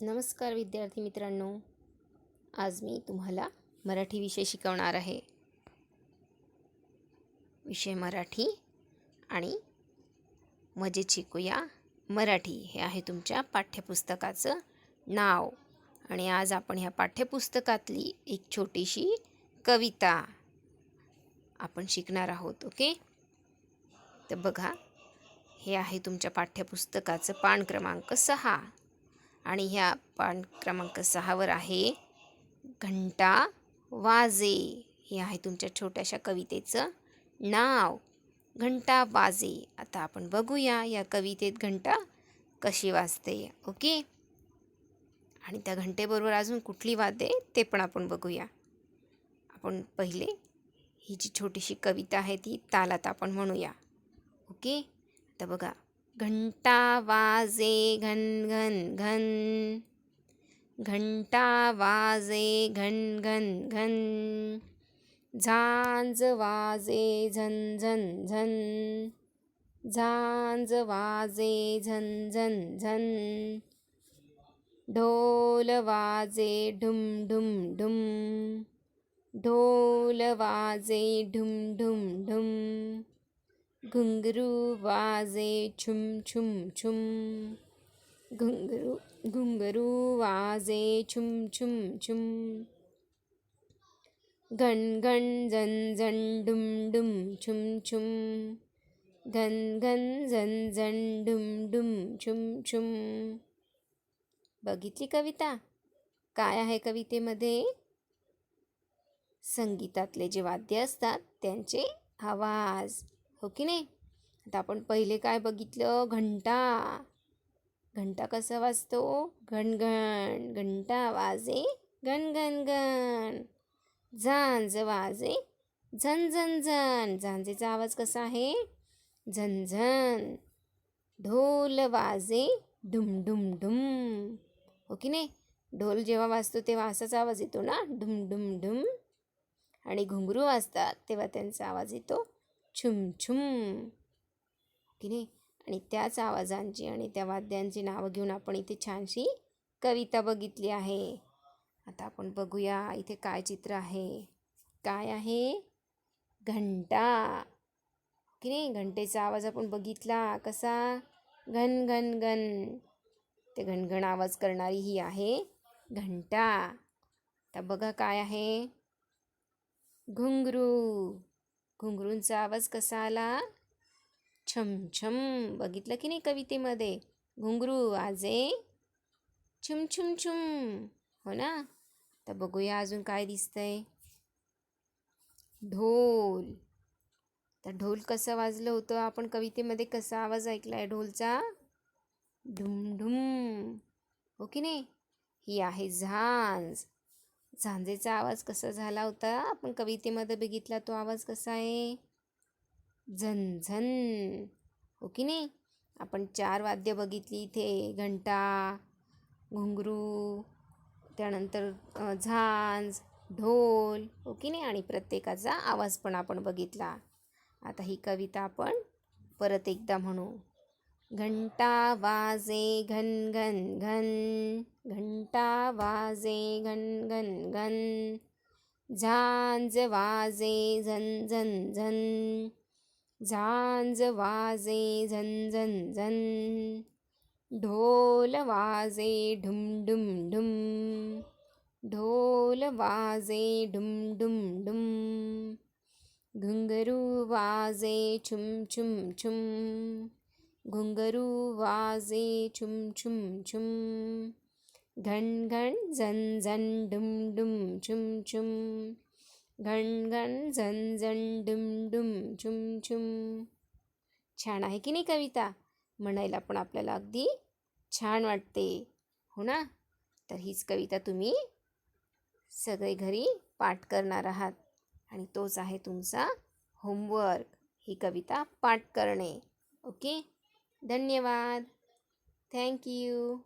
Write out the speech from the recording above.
नमस्कार विद्यार्थी मित्रांनो. आज मी तुम्हाला मराठी विषय शिकवणार आहे. विषय मराठी आणि मजेत शिकूया. मराठी हे आहे तुमच्या पाठ्यपुस्तकाचं नाव. आणि आज आपण ह्या पाठ्यपुस्तकातली एक छोटीशी कविता आपण शिकणार आहोत ओके? तर बघा हे आहे तुमच्या पाठ्यपुस्तकाचं पान क्रमांक सहा. आणि ह्या पान क्रमांक सहावर आहे घंटा वाजे. हे आहे तुमच्या छोट्याशा कवितेचं नाव. घंटा वाजे. आता आपण बघूया या कवितेत घंटा कशी वाजते. ओके? आणि त्या घंटेबरोबर अजून कुठली वादे ते पण आपण बघूया. आपण पहिले ही जी छोटीशी कविता आहे ती तालात आपण म्हणूया. ओके? तर बघा. घंटा वाजे घन घन घन. घंटा वाजे घन घन घन. झांज वाजे झन झन झन. झांज वाजे झन झन झन. ढोल वाजे ढुम ढुम ढुम. ढोल वाजे ढुम ढुम ढुम. घुंगरू वाजे छुम छुम छुम। घुंगरू घुंगरू वाजे छुम छुम छुम। घन घन झन झन डुम डुम छुम छुम। घन घन झन झन डुम डुम छुम छुम। बघितली कविता? काय आहे कवितेमध्ये? संगीतातले जे वाद्य असतात त्यांचे आवाज. हो की नाही? आता आपण पहिले काय बघितलं? घंटा. घंटा कसा वाजतो? घणघण घंटा वाजे घन घन घन. झांज वाजे झन झन झन. झांजेचा आवाज कसा आहे? झनझन ढोल वाजे डुम डुम डुम. हो की नाही? ढोल जेव्हा वाजतो तेव्हा असाच आवाज येतो ना? डुम डुम डुम. आणि घुंगरू वाजतात तेव्हा त्यांचा आवाज येतो छुम छुम. की नाही आणि त्याच आवाजांची आणि त्या वाद्यांची नावं घेऊन आपण इथे छानशी कविता बघितली आहे. आता आपण बघूया इथे काय चित्र आहे. काय आहे? घंटा. की नाही घंटेचा आवाज आपण बघितला. कसा? घन घन घन. ते घनघन आवाज करणारी ही आहे घंटा. आता बघा काय आहे. घुंगरू. घुंगरूंचा आवाज कसा आला? छम छम बघितलं की नाही कवितेमध्ये? घुंगरू आजे? छुम छुम छुम हो ना? तर बघूया अजून काय दिसतंय. ढोल. तर ढोल कसं वाजलं होतं? आपण कवितेमध्ये कसा आवाज ऐकला आहे ढोलचा? ढुम ढुम हो की नाही? ही आहे झांज. झांजेचा आवाज कसा झाला होता? आपण कवितेमध्ये बघितला तो आवाज कसा आहे? झनझन हो की नाही? आपण चार वाद्य बघितली इथे. घंटा घुंगरू त्यानंतर झांज ढोल. हो की नाही? आणि प्रत्येकाचा आवाज पण आपण बघितला. आता ही कविता आपण परत एकदा म्हणू. घंटा वाजे घन घन घन घंटा वाजे घन घन घन झांज वाजे झन झन झन झांज वाजे झन झन झन ढोल वाजे ढुम डुम ढुम ढोल वाजे डुम डुम ढुम घुंगरू वाजे छुम छुम छुम घुंगरू वाजे छुम छुम छुम. घण घण झन झन डुम डुम छुम छुम. घण घण झन झन डुम डुम छुम छुम. छान आहे की नाही कविता? म्हणायला पण आपल्याला अगदी छान वाटते. हो ना? तर हीच कविता तुम्ही सगळे घरी पाठ करणार आहात. आणि तोच आहे तुमचा होमवर्क ही कविता पाठ करणे. ओके? धन्यवाद. Thank you.